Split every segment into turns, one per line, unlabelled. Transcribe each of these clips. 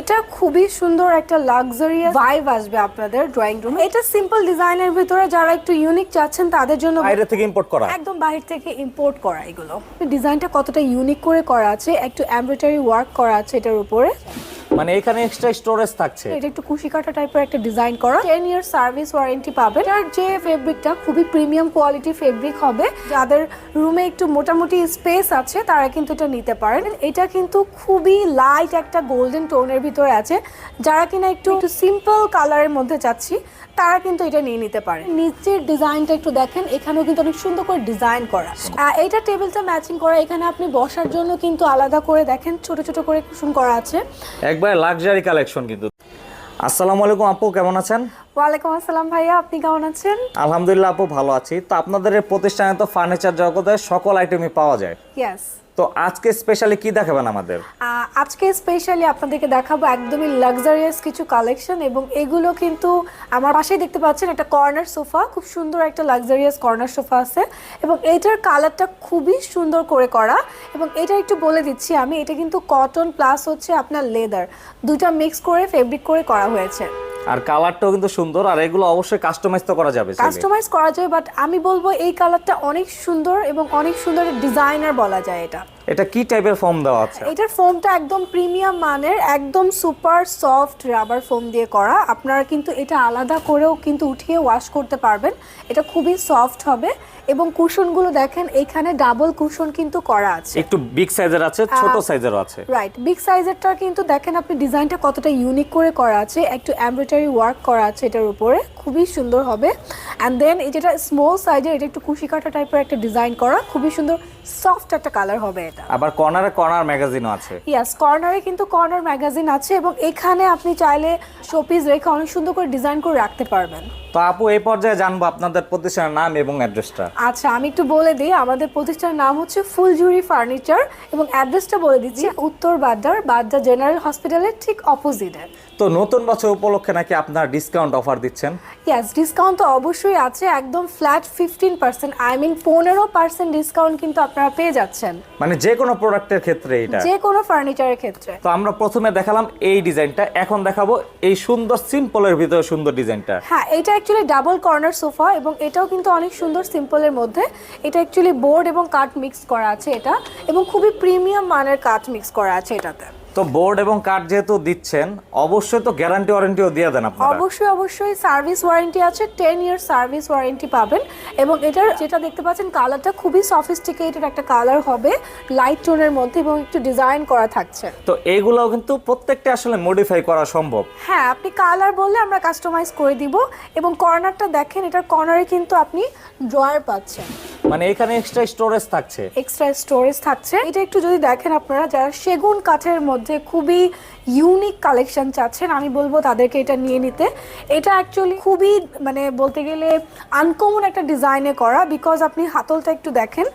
এটা খুবই সুন্দর একটা লাক্সারিয়াস ভাইব আসবে আপনাদের ড্রয়িং রুমে এটা সিম্পল ডিজাইনের ভিতরে যারা একটু ইউনিক চাচ্ছেন তাদের জন্য
বাইরে থেকে ইম্পোর্ট করা।
একদম বাইরে থেকে ইম্পোর্ট করা এগুলো। ডিজাইনটা কতটা ইউনিক করে করা আছে একটু এমব্রয়ডারি ওয়ার্ক করা আছে এটার উপরে।
মানে এখানে এক্সট্রা স্টোরেজ থাকছে।
এটা একটু কুশি কাটা টাইপের একটা ডিজাইন করা। 10 ইয়ার সার্ভিস ওয়ারেন্টি পাবে আর যে ফেব্রিকটা খুবই প্রিমিয়াম কোয়ালিটি ফেব্রিক হবে, যাদের রুমে একটু মোটামুটি স্পেস আছে, তারা কিন্তু এটা নিতে পারেন। এটা কিন্তু খুবই লাইট একটা গোল্ডেন টোনের ভিতরে আছে। যারা কিনা একটু সিম্পল কালারের মধ্যে চাচ্ছি তারা কিন্তু এটা নিয়ে নিতে পারে। নিচের ডিজাইনটা একটু দেখেন এখানেও কিন্তু অনেক সুন্দর করে ডিজাইন করা। আহ, এইটা টেবিলটা ম্যাচিং করা এখানে আপনি বসার জন্য কিন্তু আলাদা করে দেখেন ছোট ছোট করে কুশন করা আছে।
একবার লাক্সারি কালেকশন কিন্তু। আসসালামু আলাইকুম আপু কেমন আছেন?
ওয়ালাইকুম আসসালাম ভাইয়া আপনি কেমন আছেন?
আলহামদুলিল্লাহ আপু ভালো আছি। তো আপনাদের প্রতিষ্ঠানে তো ফার্নিচার জগতের সকল আইটেমই পাওয়া যায়।
ইয়েস
তো আজকে স্পেশালি কি দেখাবেন আমাদের?
আজকে স্পেশালি আপনাদেরকে দেখাবো একদমই লাক্সারিয়াস কিছু কালেকশন এবং এগুলো কিন্তু আমার পাশেই দেখতে পাচ্ছেন একটা কর্নার সোফা খুব সুন্দর একটা লাক্সারিয়াস কর্নার সোফা আছে এবং এইটার কালারটা খুবই সুন্দর করে করা এবং এটা একটু বলে দিচ্ছি আমি এটা কিন্তু কটন প্লাস হচ্ছে আপনার লেদার দুটা মিক্স করে ফেব্রিক করে করা হয়েছে।
আর কালারটাও কিন্তু সুন্দর, আর এগুলো অবশ্যই কাস্টমাইজ তো করা যাবে
কাস্টমাইজ করা যায় বাট আমি বলব এই কালারটা অনেক সুন্দর এবং অনেক সুন্দর ডিজাইনার বলা যায় এটা।
এটা কি টাইপের ফোম দেওয়া আছে?
এটার ফোমটা একদম প্রিমিয়াম মানের একদম সুপার সফট রাবার ফোম দিয়ে করা। আপনারা কিন্তু এটা আলাদা করেও কিন্তু উঠিয়ে ওয়াশ করতে পারবেন। এটা খুবই সফট হবে এবং কুশনগুলো দেখেন এখানে ডাবল কুশন কিন্তু করা আছে।
একটু বিগ সাইজের আছে ছোট সাইজেরও আছে।
রাইট বিগ সাইজেরটা কিন্তু দেখেন আপনি ডিজাইনটা কতটা ইউনিক করে করা আছে। একটু এমব্রয়ডারি ওয়ার্ক করা আছে এটার উপরে খুবই সুন্দর হবে। অ্যান্ড দেন এই যেটা স্মল সাইজের এটা একটু কুশি কাটা টাইপের একটা ডিজাইন করা খুবই সুন্দর সফট একটা কালার হবে। এটা
আবার কর্নারে কর্নার ম্যাগাজিনও আছে।
ইয়াস কর্নারে কিন্তু কর্নার ম্যাগাজিন আছে এবং এখানে আপনি চাইলে শোপিস রেখে অনেক সুন্দর করে ডিজাইন করে রাখতে পারবেন।
তো আপু এই পর্যায়ে জানব আপনাদের প্রতিষ্ঠানের নাম এবং অ্যাড্রেসটা
আচ্ছা আমি একটু বলে দিই আমাদের প্রতিষ্ঠানের নাম হচ্ছে ফুলজুরি ফার্নিচার এবং অ্যাড্রেসটা বলে দিচ্ছি উত্তর বাড্ডার বাড্ডা জেনারেল হসপিটালের ঠিক অপোজিটে
তো নতুন বছর উপলক্ষে নাকি আপনার ডিসকাউন্ট অফার দিচ্ছেন?
ইয়াস ডিসকাউন্ট তো অবশ্যই আছে একদম flat fifteen percent I mean পনেরো পার্সেন্ট ডিসকাউন্ট কিন্তু আপনারা পেয়ে যাচ্ছেন।
মানে যে কোনো প্রোডাক্টের ক্ষেত্রে এটা।
যে কোনো ফার্নিচারের ক্ষেত্রে।
তো আমরা প্রথমে দেখালাম এই ডিজাইনটা এখন দেখাবো এই সুন্দর সিম্পলের ভিতরে সুন্দর ডিজাইনটা।
হ্যাঁ এটা অ্যাকচুয়ালি ডাবল কর্নার সোফা এবং এটাও কিন্তু অনেক সুন্দর সিম্পলের মধ্যে। এটা অ্যাকচুয়ালি বোর্ড এবং কাঠ মিক্স করা আছে এটা এবং খুবই প্রিমিয়াম মানের কাঠ মিক্স করা আছে এটাতে।
তো বোর্ড এবং কাঠ যেহেতু দিচ্ছেন অবশ্যই তো গ্যারান্টি ওয়ারেন্টিও দিয়ে দেন আপনারা।
অবশ্যই অবশ্যই সার্ভিস ওয়ারেন্টি আছে টেন ইয়ার সার্ভিস ওয়ারেন্টি পাবেন এবং এটার যেটা দেখতে পাচ্ছেন কালারটা খুবই সফিস্টিকেটেড একটা কালার হবে লাইট টোনের মধ্যে এবং একটু ডিজাইন করা থাকছে।
তো এইগুলোও কিন্তু প্রত্যেকটা আসলে মডিফাই করা সম্ভব।
হ্যাঁ আপনি কালার বললে আমরা কাস্টমাইজ করে দিব এবং কর্নারটা দেখেন এটার কর্নারে কিন্তু আপনি ড্রয়ার পাচ্ছেন।
মানে এখানে এক্সট্রা স্টোরেজ থাকছে।
এক্সট্রা স্টোরেজ থাকছে। এটা একটু যদি দেখেন আপনারা যারা সেগুন কাঠের মধ্যে খুবই ইউনিক কালেকশন চাচ্ছেন আমি বলব তাদেরকে এটা নিয়ে নিতে। এটা অ্যাকচুয়ালি খুবই মানে বলতে গেলে আনকমন একটা ডিজাইনে করা বিকজ আপনি হাতলটা একটু দেখেন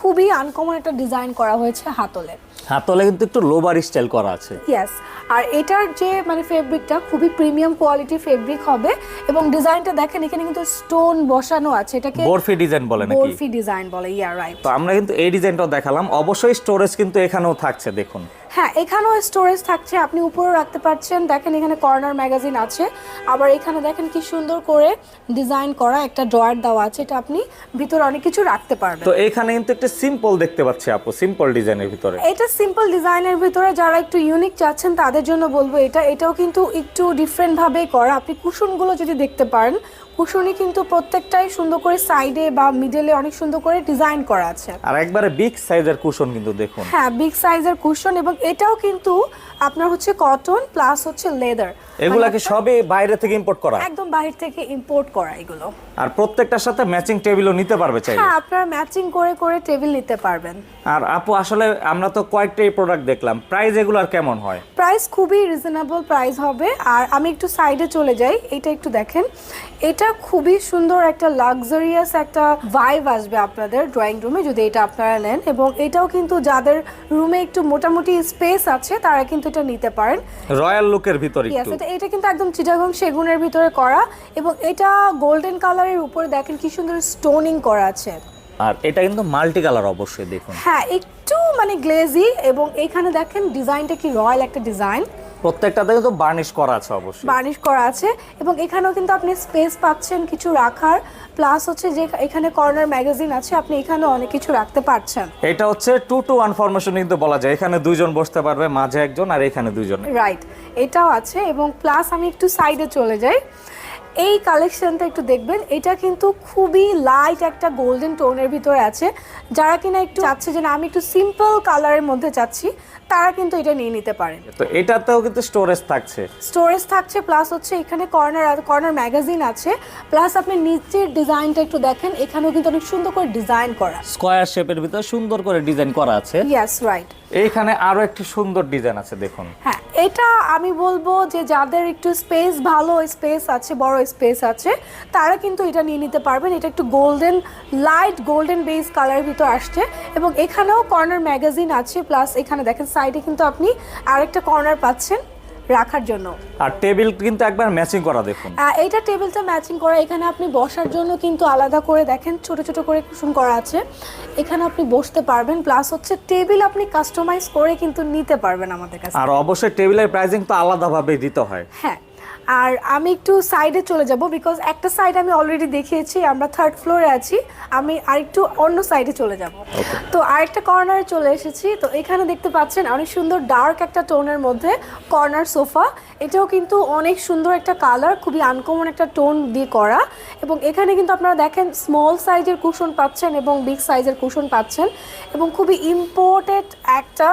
খুবই আনকমন একটা ডিজাইন করা হয়েছে হাতলে।
হাতলে কিন্তু একটু লোবার স্টাইল করা আছে।
ইয়েস আর এটার যে মানে ফেব্রিকটা খুবই প্রিমিয়াম কোয়ালিটি ফেব্রিক হবে এবং ডিজাইনটা দেখেন এখানে কিন্তু স্টোন বসানো আছে এটাকে
বরফি ডিজাইন বলে নাকি?
বরফি ডিজাইন বলে ইয়া রাইট
তো আমরা কিন্তু এই ডিজাইনটাও দেখালাম। অবশ্যই স্টোরেজ কিন্তু এখানেও থাকছে দেখুন।
হ্যাঁ এখানেও স্টোরেজ থাকছে। আপনি উপরেও রাখতে পারছেন। দেখেন এখানে কর্নার ম্যাগাজিন আছে। আবার এখানে দেখেন কি সুন্দর করে ডিজাইন করা একটা ড্রয়ার দেওয়া আছে। এটা আপনি ভিতরে অনেক কিছু রাখতে পারবেন।
তো এখানে কিন্তু একটা সিম্পল দেখতে পাচ্ছি আপু সিম্পল ডিজাইনের ভিতরে।
এটা সিম্পল ডিজাইনের ভিতরে যারা একটু ইউনিক চাচ্ছেন তাদের জন্য বলব এটা। এটাও কিন্তু একটু ডিফারেন্ট ভাবে করা। আপনি কুশনগুলো যদি দেখতে পারেন কুশনই কিন্তু প্রত্যেকটাই সুন্দর করে সাইডে বা মিডলে অনেক সুন্দর করে ডিজাইন করা আছে।
আর একবারে বিগ সাইজের কুশন কিন্তু দেখুন।
হ্যাঁ বিগ সাইজের কুশন এবং এটাও কিন্তু আপনার হচ্ছে কটন প্লাস হচ্ছে লেদার
এগুলা কি সবই বাইরে থেকে ইম্পোর্ট করা?
একদম বাইরে থেকে ইম্পোর্ট করা এগুলো।
আর প্রত্যেকটার সাথে ম্যাচিং টেবিলও নিতে পারবে চাইলে?
হ্যাঁ আপনারা ম্যাচিং করে করে টেবিল নিতে পারবেন।
আর আপু আসলে আমরা তো কয়েকটাই প্রোডাক্ট দেখলাম। প্রাইস এগুলার কেমন হয়?
প্রাইস খুবই রিজনেবল প্রাইস হবে। আর আমি একটু সাইডে চলে যাই। এটা একটু দেখেন। এটা খুবই সুন্দর একটা লাক্সারিয়াস একটা ভাইব আসবে আপনাদের ড্রয়িং রুমে যদি এটা আপনারা নেন। এবং এটাও কিন্তু যাদের রুমে একটু মোটামুটি স্পেস আছে তারা কিন্তু এটা নিতে পারেন।
রয়্যাল লুকের ভিতরে একটু।
এটা এটা কিন্তু একদম চিটাগং সেগুনের ভিতরে করা এবং এটা গোল্ডেন কালারের উপরে দেখেন কি সুন্দর স্টোনিং করা আছে।
আর এটা কিন্তু মাল্টি কালার অবশ্যই দেখুন।
হ্যাঁ একটু মানে গ্লেজি এবং এখানে দেখেন ডিজাইনটা কি রয়্যাল একটা ডিজাইন
প্রত্যেকটাতে কিন্তু বার্নিশ করা আছে অবশ্যই।
বার্নিশ করা আছে এবং এখানেও কিন্তু আপনি স্পেস পাচ্ছেন কিছু রাখার প্লাস হচ্ছে যে এখানে কর্নার ম্যাগাজিন আছে আপনি এখানে অনেক কিছু রাখতে পারছেন।
এটা হচ্ছে টু টু ওয়ান ফরমেশন কিন্তু বলা যায়। এখানে দুইজন বসতে পারবে মাঝে একজন আর এখানে দুইজন।
রাইট এটাও আছে এবং প্লাস আমি একটু সাইডে চলে যাই। এই কালেকশনটা একটু দেখবেন এটা কিন্তু খুবই লাইট একটা গোল্ডেন টোনের ভিতরে আছে। যারা কিনা একটু চাচ্ছে যে না আমি একটু সিম্পল কালারের মধ্যে চাচ্ছি তারা কিন্তু এটা নিয়ে নিতে পারেন।
তো এটাতেও কিন্তু স্টোরেজ থাকছে।
স্টোরেজ থাকছে প্লাস হচ্ছে এখানে কর্নার কর্নার ম্যাগাজিন আছে। প্লাস আপনি নিচের ডিজাইনটা একটু দেখেন এখানেও কিন্তু অনেক সুন্দর করে ডিজাইন করা।
স্কয়ার শেপের ভিতরে সুন্দর করে ডিজাইন করা আছে।
ইয়েস রাইট
এইখানে আরও একটি সুন্দর ডিজাইন আছে দেখুন।
হ্যাঁ এটা আমি বলব যে যাদের একটু স্পেস ভালো স্পেস আছে বড় স্পেস আছে তারা কিন্তু এটা নিয়ে নিতে পারবেন। এটা একটু গোল্ডেন লাইট গোল্ডেন বেস কালারের ভিতর আসছে। এবং এখানেও কর্নার ম্যাগাজিন আছে প্লাস এখানে দেখেন সাইডে কিন্তু আপনি আরেকটা কর্নার পাচ্ছেন রাখার জন্য।
আর টেবিল কিন্তু একবার ম্যাচিং করা দেখুন।
এইটা টেবিলটা ম্যাচিং করা এখানে আপনি বসার জন্য কিন্তু আলাদা করে দেখেন ছোট ছোট করে কুশন করা আছে। এখানে আপনি বসতে পারবেন প্লাস হচ্ছে টেবিল আপনি কাস্টমাইজ করে কিন্তু নিতে পারবেন আমাদের কাছে।
আর অবশ্যই টেবিলের প্রাইসিং তো আলাদাভাবে দিতে হয়।
হ্যাঁ আর আমি একটু সাইডে চলে যাব বিকজ একটা সাইড আমি অলরেডি দেখিয়েছি আমরা থার্ড ফ্লোরে আছি আমি আরেকটু অন্য সাইডে চলে যাব। তো আরেকটা কর্নারে চলে এসেছি তো এখানে দেখতে পাচ্ছেন অনেক সুন্দর ডার্ক একটা টোনের মধ্যে কর্নার সোফা এটাও কিন্তু অনেক সুন্দর একটা কালার খুবই আনকমন একটা টোন দিয়ে করা এবং এখানে কিন্তু আপনারা দেখেন স্মল সাইজের কুশন পাচ্ছেন এবং বিগ সাইজের কুশন পাচ্ছেন এবং খুবই ইম্পোর্টেড একটা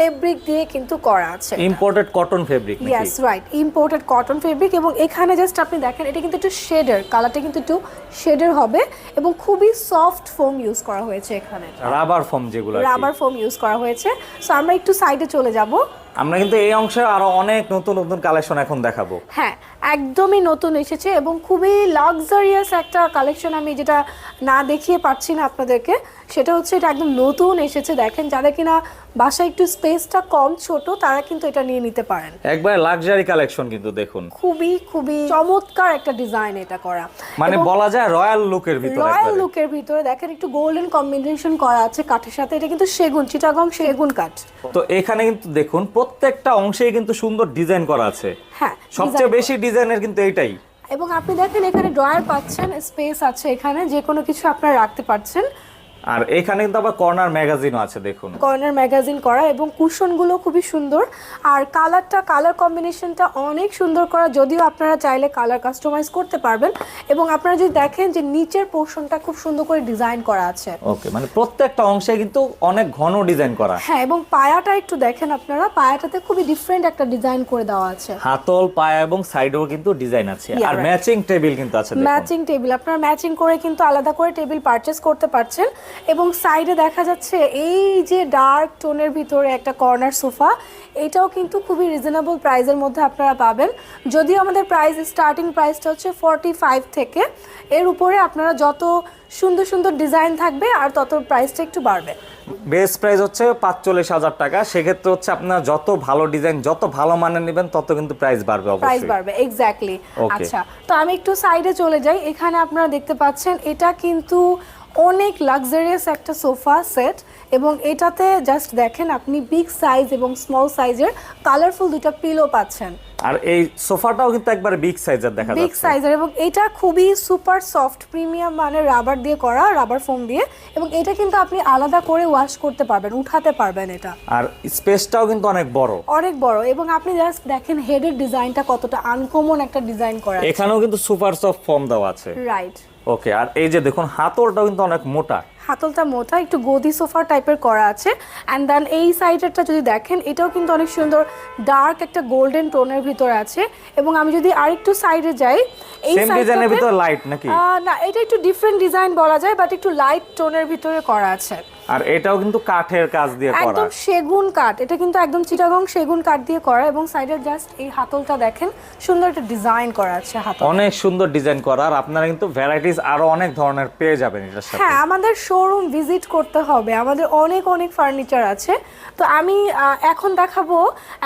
ফেব্রিক দিয়ে কিন্তু করা আছে
imported cotton fabric
yes right imported cotton fabric এবং এখানে জাস্ট আপনি দেখেন এটা কিন্তু একটু শেডের কালারটা কিন্তু একটু শেডের হবে এবং খুবই সফট ফোম ইউজ করা হয়েছে এখানে।
রাবার ফোম যেগুলো আছে
রাবার ফোম ইউজ করা হয়েছে। সো আমরা একটু সাইডে চলে যাব।
আমরা কিন্তু এই অংশে আরও অনেক নতুন নতুন কালেকশন এখন দেখাবো।
হ্যাঁ একদমই নতুন এসেছে এবং খুবই লাক্সারিয়াস একটা কালেকশন আমি যেটা না দেখিয়ে পাচ্ছি না আপনাদেরকে সেটা হচ্ছে এটা একদম নতুন এসেছে। দেখেন যাদের কিনা বাসায় একটু স্পেসটা কম ছোট তারা কিন্তু এটা নিয়ে নিতে পারেন।
একবার লাক্সারি কালেকশন কিন্তু দেখুন।
খুবই খুবই চমৎকার একটা ডিজাইন এটা করা।
মানে বলা যায় রয়্যাল লুকের ভিতরে
রয়্যাল। লুকের ভিতরে দেখেন একটু গোল্ডেন কম্বিনেশন করা আছে কাঠের সাথে। এটা কিন্তু সেগুন চিটাগং সেগুন কাঠ।
তো এখানে কিন্তু দেখুন প্রত্যেকটা অংশেই কিন্তু সুন্দর ডিজাইন করা আছে।
হ্যাঁ
সবচেয়ে বেশি ডিজাইনের কিন্তু এইটাই।
এবং আপনি দেখেন এখানে ড্রয়ার পাচ্ছেন, স্পেস আছে এখানে যে কোনো কিছু আপনারা রাখতে পারছেন।
আর এখানে কিন্তু আবার কর্নার ম্যাগাজিনও আছে দেখুন।
কর্নার ম্যাগাজিন করা এবং কুশনগুলো খুবই সুন্দর। আর কালারটা কালার কম্বিনেশনটা অনেক সুন্দর করা যদিও আপনারা চাইলে কালার কাস্টমাইজ করতে পারবেন। এবং আপনারা যদি দেখেন যে নিচের পোর্শনটা খুব সুন্দর করে ডিজাইন করা আছে।
ওকে মানে প্রত্যেকটা অংশে কিন্তু অনেক ঘন ডিজাইন করা।
হ্যাঁ এবং পায়াটা একটু দেখেন আপনারা পায়াটাতে খুবই ডিফারেন্ট একটা ডিজাইন করে দেওয়া আছে।
হাতল পায়া এবং সাইডেও কিন্তু ডিজাইন আছে। আর ম্যাচিং টেবিল কিন্তু আছে
ম্যাচিং টেবিল আপনারা ম্যাচিং করে কিন্তু আলাদা করে টেবিল পারচেস করতে পারছেন। এবং সাইডে দেখা যাচ্ছে এই যে ডার্ক টোনের ভিতরে একটা কর্নার সোফা এটাও কিন্তু খুবই রিজনেবল প্রাইসের মধ্যে আপনারা পাবেন। যদিও আমাদের প্রাইস স্টার্টিং প্রাইসটা হচ্ছে ফর্টি ফাইভ থেকে। এর উপরে আপনারা যত সুন্দর সুন্দর ডিজাইন থাকবে আর তত প্রাইসটা একটু বাড়বে।
বেস্ট প্রাইস হচ্ছে পাঁচচল্লিশ হাজার টাকা। সেক্ষেত্রে হচ্ছে আপনার যত ভালো ডিজাইন যত ভালো মানের নেবেন তত কিন্তু প্রাইস বাড়বে
প্রাইস বাড়বে এক্স্যাক্টলি আচ্ছা তো আমি একটু সাইডে চলে যাই। এখানে আপনারা দেখতে পাচ্ছেন এটা কিন্তু অনেক লাক্সারিয়াস একটা সোফা সেট এবং এটাতে জাস্ট দেখেন আপনি বিগ সাইজ এবং স্মল সাইজের কালারফুল দুটো পিলো পাচ্ছেন।
আর এই সোফাটাও কিন্তু একবার বিগ সাইজের দেখা
বিগ সাইজের এবং এটা খুবই সুপার সফট প্রিমিয়াম মানে রাবার দিয়ে করা রাবার ফোম দিয়ে এবং এটা কিন্তু আপনি আলাদা করে ওয়াশ করতে পারবেন উঠাতে পারবেন এটা।
আর স্পেসটাও কিন্তু অনেক বড়।
অনেক বড় এবং আপনি জাস্ট দেখেন হেডের ডিজাইনটা কতটা আনকমন একটা ডিজাইন করা
এখানেও কিন্তু সুপার সফট ফর্ম দেওয়া আছে।
রাইট
ওকে আর এই যে দেখুন হাতলটাও কিন্তু অনেক মোটা।
হাতলটা মোটা একটু গদি সোফা টাইপের করা আছে। অ্যান্ড দেন এই সাইডেরটা যদি দেখেন এটাও কিন্তু অনেক সুন্দর ডার্ক একটা গোল্ডেন টোনের ভিতরে আছে। এবং আমি যদি আরেকটু সাইডে যাই এই
ডিজাইনের ভিতর লাইট নাকি?
না এটা একটু ডিফারেন্ট ডিজাইন বলা যায় বাট একটু লাইট টোনের ভিতরে করা আছে।
আর এটাও কিন্তু কাঠের কাজ দিয়ে করা।
একদম সেগুন কাঠ এটা কিন্তু একদম চিটাগং সেগুন কাঠ দিয়ে করা। এবং সাইডের জাস্ট এই হাতলটা দেখেন সুন্দর একটা ডিজাইন করা আছে হাতল
অনেক সুন্দর ডিজাইন করা। আর আপনারা কিন্তু ভ্যারাইটিস আরও অনেক ধরনের পেয়ে যাবেন এটার সাথে।
হ্যাঁ আমাদের শোরুম ভিজিট করতে হবে। আমাদের অনেক অনেক ফার্নিচার আছে। তো আমি এখন দেখাবো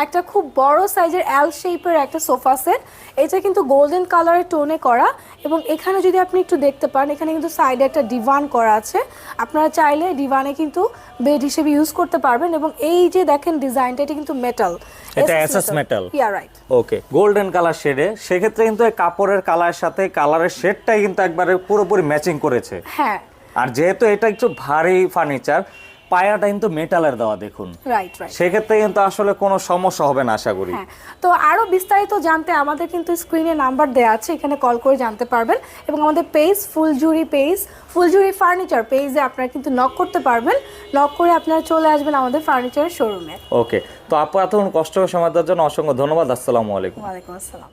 একটা খুব বড় সাইজের এল শেপের একটা সোফা সেট এটা কিন্তু গোল্ডেন কালারের টোনে করা এবং এখানে যদি আপনি একটু দেখতে পান এখানে কিন্তু সাইডে একটা ডিভান করা আছে। আপনারা চাইলে ডিভানে কিন্তু বেড হিসেবে ইউজ করতে পারবেন এবং এই যে দেখেন ডিজাইনটা এটা কিন্তু মেটাল
এটা SS metal?
Ya right
okay golden colour শেডে সেক্ষেত্রে কিন্তু কাপড়ের কালারের সাথে কালারের শেডটাই কিন্তু একবারে পুরোপুরি ম্যাচিং করেছে।
হ্যাঁ
আর যেহেতু এটা একটু ভারী ফার্নিচার পায়াটা কিন্তু মেটালের দেওয়া দেখুন।
রাইট রাইট
সেক্ষেত্রে কিন্তু আসলে কোনো সমস্যা হবে না আশা করি।
হ্যাঁ তো আরও বিস্তারিত জানতে আমাদের কিন্তু স্ক্রিনে নাম্বার দেওয়া আছে এখানে কল করে জানতে পারবেন। এবং আমাদের page Phuljhuri page Phuljhuri furniture পেজে আপনারা কিন্তু নক করতে পারবেন। নক করে আপনারা চলে আসবেন আমাদের ফার্নিচারের শোরুমে
ওকে তো আপু এতক্ষণ কষ্ট সময় দেওয়ার জন্য অসংখ্য ধন্যবাদ। আসসালামু আলাইকুম।
ওয়ালাইকুম আসসালাম।